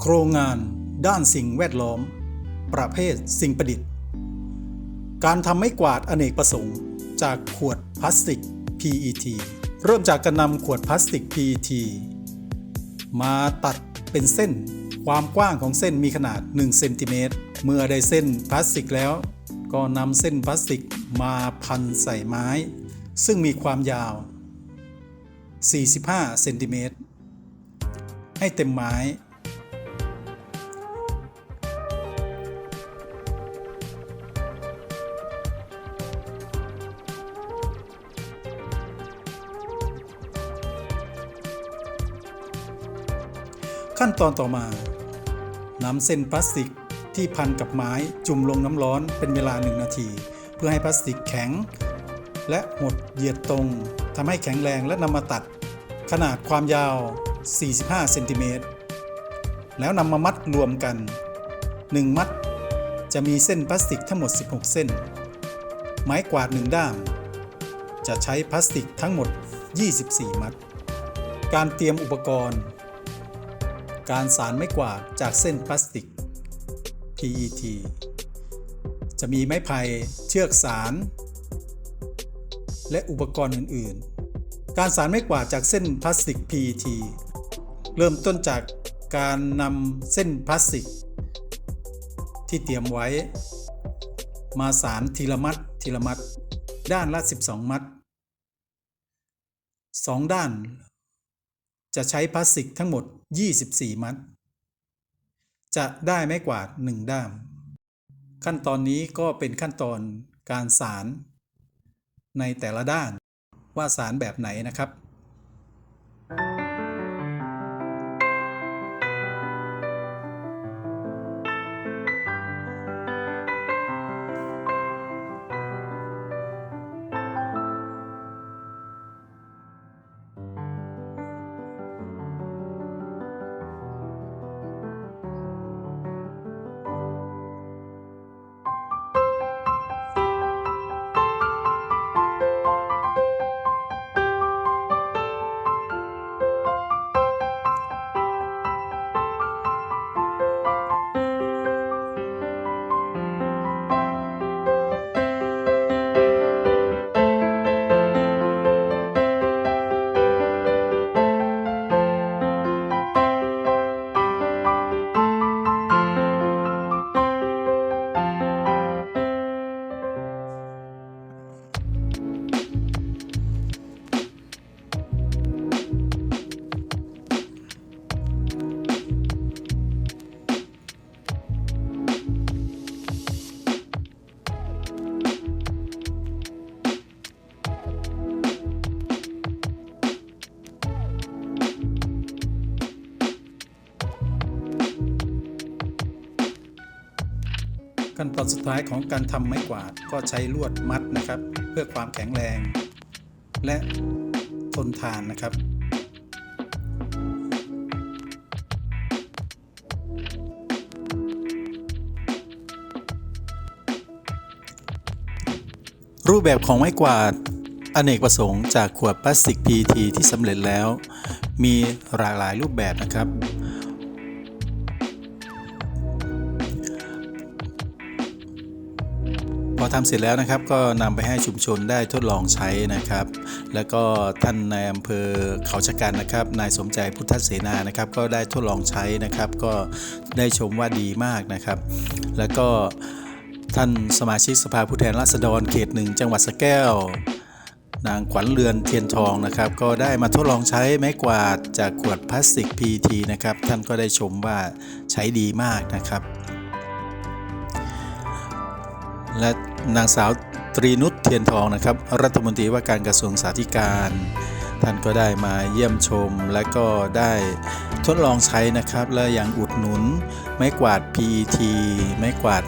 โครงงานด้านสิ่งแวดล้อม ประเภทสิ่งประดิษฐ์ การทำไม้กวาดอเนกประสงค์ จากขวดพลาสติก PET เริ่มจากการนำขวดพลาสติก PET มาตัดเป็นเส้น ความกว้างของเส้นมีขนาด1เซนติเมตรเมื่อได้เส้นพลาสติกแล้ว ก็นำเส้นพลาสติกมาพันใส่ไม้ ซึ่งมีความยาว 45เซนติเมตรให้เต็มไม้ ขั้นตอนต่อมานำเส้นพลาสติกที่พันกับไม้จุ่มลงน้ำร้อนเป็นเวลา 1 นาที เพื่อให้พลาสติกแข็ง และหดเหยียดตรง ทำให้แข็งแรงและนำมาตัดขนาดความยาว 45 เซนติเมตร แล้วนำมามัดรวมกัน 1 มัดจะมีเส้นพลาสติกทั้งหมด 16 เส้น ไม้กวาด 1 ด้าม จะใช้พลาสติกทั้งหมด 24 มัด การเตรียมอุปกรณ์ การสารไม้กวาดจากเส้นพลาสติก PET จะมีไม้ไผ่เชือกสาร และอุปกรณ์อื่นๆ การสารไม้กวาดจากเส้นพลาสติก PET เริ่มต้นจากการนำเส้นพลาสติก ที่เตรียมไว้ มาสารทีละมัดทีละมัด ด้านละ 12 มัด 2 ด้าน จะใช้พลาสติกทั้งหมด 24 มัด จะได้ไม้กวาด 1 ด้าม ขั้นตอนนี้ก็เป็นขั้นตอนการสาร ในแต่ละด้านว่าสารแบบไหนนะครับ ขั้นตอนสุดท้ายของการทำไม้กวาดก็ใช้ลวดมัดนะครับ เพื่อความแข็งแรง และทนทานนะครับ รูปแบบของไม้กวาดอเนกประสงค์จากขวดพลาสติก PET ที่สำเร็จแล้ว มีหลากหลายรูปแบบนะครับ อทำเสร็จแล้วนะครับก็นำไปให้ชุมชนได้ทดลองใช้นะครับ แล้วก็ท่านในายอำเภอเขาชะกันนะครับนายสมใจพุทธเสนานะครับ ก็ได้ทดลองใช้นะครับ ก็ได้ชมว่าดีมากนะครับ แล้วก็ท่านสมาชิกสภาผู้แทนราษฎรเขตหนึ่งจังหวัดสแก้วนางขวัญเรือนเทียนทองนะครับ ก็ได้มาทดลองใช้ไม้กวาดจากขวดพลาสติก PET นะครับ ท่านก็ได้ชมว่าใช้ดีมากนะครับ และ นางสาวตรีนุชเทียนทองนะครับ รัฐมนตรีว่าการกระทรวงสาธารณการ ท่านก็ได้มาเยี่ยมชมและก็ได้ทดลองใช้นะครับ และยังอุดหนุน ไม้กวาด PET ไม้กวาด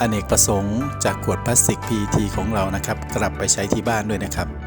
อเนกประสงค์จากขวดพลาสติก PET ของเรานะครับ กลับไปใช้ที่บ้านด้วยนะครับ